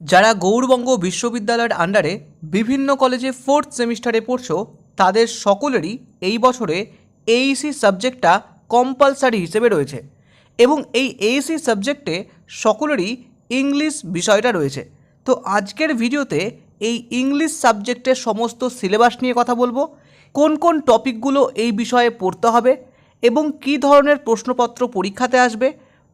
যারা গৌরবঙ্গ বিশ্ববিদ্যালয়ের আন্ডারে বিভিন্ন কলেজে ফোর্থ সেমিস্টারে পড়ছো, তাদের সকলেরই এই বছরে এইসি সাবজেক্টটা কম্পালসারি হিসেবে রয়েছে এবং এই এইসি সাবজেক্টে সকলেরই ইংলিশ বিষয়টা রয়েছে। তো আজকের ভিডিওতে এই ইংলিশ সাবজেক্টের সমস্ত সিলেবাস নিয়ে কথা বলব, কোন কোন টপিকগুলো এই বিষয়ে পড়তে হবে এবং কী ধরনের প্রশ্নপত্র পরীক্ষাতে আসবে,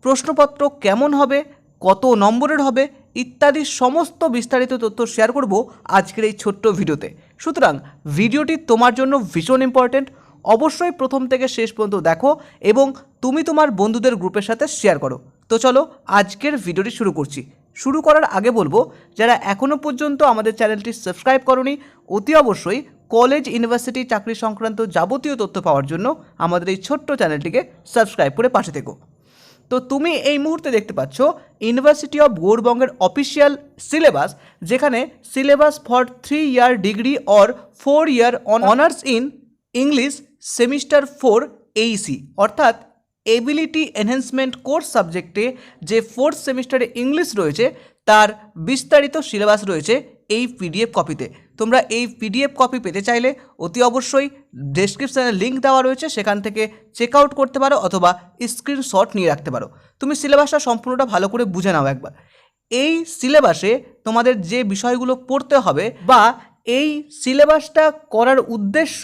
প্রশ্নপত্র কেমন হবে, কত নম্বরের হবে ইত্যাদি সমস্ত বিস্তারিত তথ্য শেয়ার করব আজকের এই ছোট্ট ভিডিওতে। সুতরাং ভিডিওটি তোমার জন্য ভীষণ ইম্পর্ট্যান্ট অবশ্যই প্রথম থেকে শেষ পর্যন্ত দেখো এবং তুমি তোমার বন্ধুদের গ্রুপের সাথে শেয়ার করো। তো চলো আজকের ভিডিওটি শুরু করছি। শুরু করার আগে বলব, যারা এখনও পর্যন্ত আমাদের চ্যানেলটি সাবস্ক্রাইব করনি, অতি অবশ্যই কলেজ ইউনিভার্সিটি চাকরি সংক্রান্ত যাবতীয় তথ্য পাওয়ার জন্য আমাদের এই ছোট্ট চ্যানেলটিকে সাবস্ক্রাইব করে পাশে থেকো। তো তুমি এই মুহূর্তে দেখতে পাচ্ছ ইউনিভার্সিটি অফ গৌরবঙ্গের অফিসিয়াল সিলেবাস যেখানে syllabus for three year degree or four year on honours in English semester four AEC অর্থাৎ এবিলিটি এনহ্যান্সমেন্ট কোর্স সাবজেক্টে যে ফোর্থ সেমিস্টারে ইংলিশ রয়েছে, তার বিস্তারিত সিলেবাস রয়েছে এই পিডিএফ কপিতে তোমরা এই পিডিএফ কপি পেতে চাইলে অতি অবশ্যই ডেসক্রিপশানে লিঙ্ক দেওয়া রয়েছে, সেখান থেকে চেক আউট করতে পারো অথবা স্ক্রিনশট নিয়ে রাখতে পারো। তুমি সিলেবাসটা সম্পূর্ণটা ভালো করে বুঝে নাও একবার। এই সিলেবাসে তোমাদের যে বিষয়গুলো পড়তে হবে বা এই সিলেবাসটা করার উদ্দেশ্য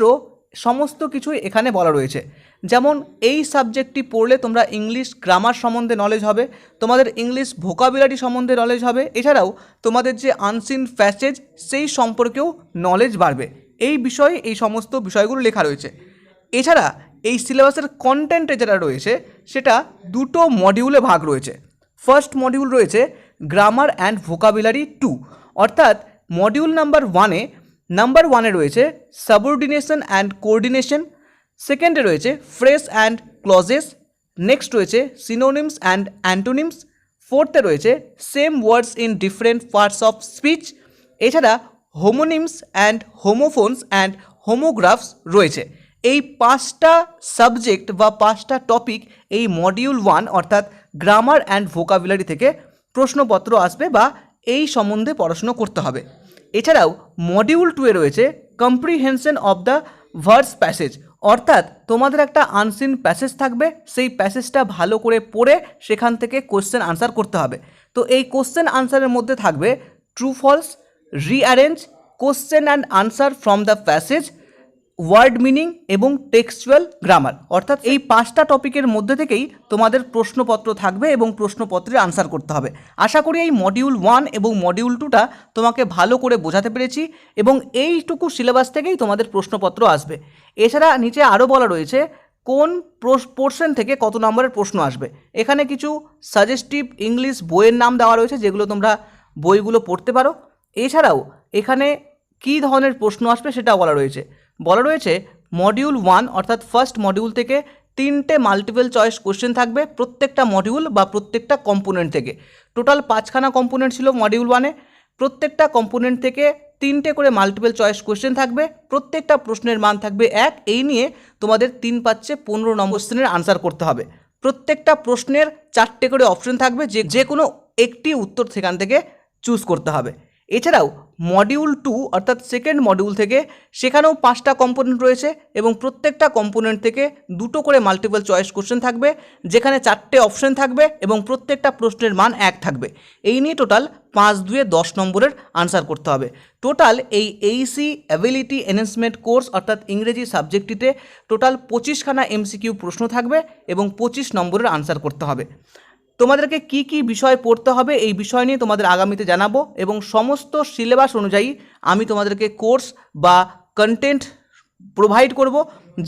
সমস্ত কিছুই এখানে বলা রয়েছে। যেমন, এই সাবজেক্টটি পড়লে তোমরা ইংলিশ গ্রামার সম্বন্ধে নলেজ হবে, তোমাদের ইংলিশ ভোকাবুলারি সম্বন্ধে নলেজ হবে, এছাড়াও তোমাদের যে আনসিন প্যাসেজ সেই সম্পর্কেও নলেজ বাড়বে। এই বিষয়ে এই সমস্ত বিষয়গুলো লেখা রয়েছে। এছাড়া এই সিলেবাসের কন্টেন্টে যেটা রয়েছে, সেটা দুটো মডিউলে ভাগ রয়েছে। ফার্স্ট মডিউল রয়েছে গ্রামার অ্যান্ড ভোকাবুলারি টু অর্থাৎ মডিউল নাম্বার ওয়ানে নাম্বার ওয়ানে রয়েছে সাবঅর্ডিনেশন অ্যান্ড কোঅর্ডিনেশন সেকেন্ডে রয়েছে ফ্রেস অ্যান্ড ক্লজেস নেক্সট রয়েছে সিনোনিমস অ্যান্ড অ্যান্টোনিমস ফোর্থে রয়েছে same words in different parts of speech এছাড়া homonyms and homophones and homographs রয়েছে। এই পাঁচটা সাবজেক্ট বা পাঁচটা টপিক এই মডিউল ওয়ান অর্থাৎ গ্রামার অ্যান্ড ভোকাবুলারি থেকে প্রশ্নপত্র আসবে বা এই সম্বন্ধে পড়াশুনো করতে হবে। এছাড়াও মডিউল টুয়ে রয়েছে comprehension of the verse passage অর্থাৎ তোমাদের একটা আনসিন প্যাসেজ থাকবে, সেই প্যাসেজটা ভালো করে পড়ে সেখান থেকে কোশ্চেন আনসার করতে হবে। তো এই কোশ্চেন আনসারের মধ্যে থাকবে true false rearrange question and answer from the passage word meaning এবং টেক্সচুয়াল গ্রামার। অর্থাৎ এই পাঁচটা টপিকের মধ্যে থেকেই তোমাদের প্রশ্নপত্র থাকবে এবং প্রশ্নপত্রে আনসার করতে হবে। আশা করি এই মডিউল ওয়ান এবং মডিউল টুটা তোমাকে ভালো করে বোঝাতে পেরেছি এবং এইটুকু সিলেবাস থেকেই তোমাদের প্রশ্নপত্র আসবে। এছাড়া নিচে আরও বলা রয়েছে কোন পোর্শন থেকে কত নম্বরের প্রশ্ন আসবে। এখানে কিছু সাজেস্টিভ ইংলিশ বইয়ের নাম দেওয়া রয়েছে যেগুলো তোমরা বইগুলো পড়তে পারো। এছাড়াও এখানে কী ধরনের প্রশ্ন আসবে সেটা বলা রয়েছে। বলা রয়েছে মডিউল ওয়ান অর্থাৎ ফার্স্ট মডিউল থেকে তিনটে মাল্টিপল চয়েস কোশ্চেন থাকবে প্রত্যেকটা মডিউল বা প্রত্যেকটা কম্পোনেন্ট থেকে। টোটাল পাঁচখানা কম্পোনেন্ট ছিল মডিউল ওয়ানে প্রত্যেকটা কম্পোনেন্ট থেকে তিনটে করে মাল্টিপল চয়েস কোশ্চেন থাকবে। প্রত্যেকটা প্রশ্নের মান থাকবে এক। এই নিয়ে তোমাদের তিন পাচ্ছে পনেরো নম্বর শ্রেণির আনসার করতে হবে। প্রত্যেকটা প্রশ্নের চারটে করে অপশন থাকবে যে যে কোনো একটি উত্তর সেখান থেকে চুজ করতে হবে। এছাড়াও মডিউল টু অর্থাৎ সেকেন্ড মডিউল থেকে সেখানেও পাঁচটা কম্পোনেন্ট রয়েছে এবং প্রত্যেকটা কম্পোনেন্ট থেকে দুটো করে মাল্টিপল চয়েস কোশ্চেন থাকবে, যেখানে চারটে অপশন থাকবে এবং প্রত্যেকটা প্রশ্নের মান এক থাকবে। এই নিয়ে টোটাল পাঁচ দুয়ে দশ নম্বরের আনসার করতে হবে। টোটাল এই এইসি অ্যাবিলিটি এনহেন্সমেন্ট কোর্স অর্থাৎ ইংরেজি সাবজেক্টটিতে টোটাল পঁচিশখানা এমসিকিউ প্রশ্ন থাকবে এবং পঁচিশ নম্বরের আনসার করতে হবে। তোমাদেরকে কি কি বিষয় পড়তে হবে এই বিষয় নিয়ে তোমাদের আগামীতে জানাব এবং সমস্ত সিলেবাস অনুযায়ী আমি তোমাদেরকে কোর্স বা কন্টেন্ট প্রোভাইড করব,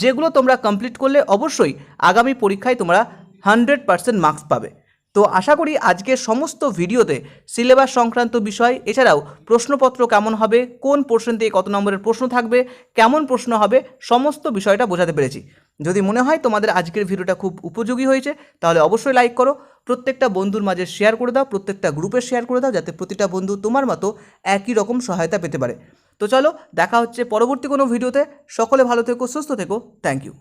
যেগুলো তোমরা কমপ্লিট করলে অবশ্যই আগামী পরীক্ষায় তোমরা হান্ড্রেড পার্সেন্ট মার্কস পাবে। তো আশা করি আজকের সমস্ত ভিডিওতে সিলেবাস সংক্রান্ত বিষয়, এছাড়াও প্রশ্নপত্র কেমন হবে, কোন পোর্শন থেকে কত নম্বরের প্রশ্ন থাকবে, কেমন প্রশ্ন হবে, সমস্ত বিষয়টা বোঝাতে পেরেছি। যদি মনে হয় তোমাদের আজকের ভিডিওটা খুব উপযোগী হয়েছে, তাহলে অবশ্যই লাইক করো, প্রত্যেকটা বন্ধুর মাঝে শেয়ার করে দাও, প্রত্যেকটা গ্রুপে শেয়ার করে দাও, যাতে প্রতিটা বন্ধু তোমার মতো একই রকম সহায়তা পেতে পারে। তো চলো, দেখা হচ্ছে পরবর্তী কোনো ভিডিওতে, সকলে ভালো থেকো, সুস্থ থেকো থ্যাংক ইউ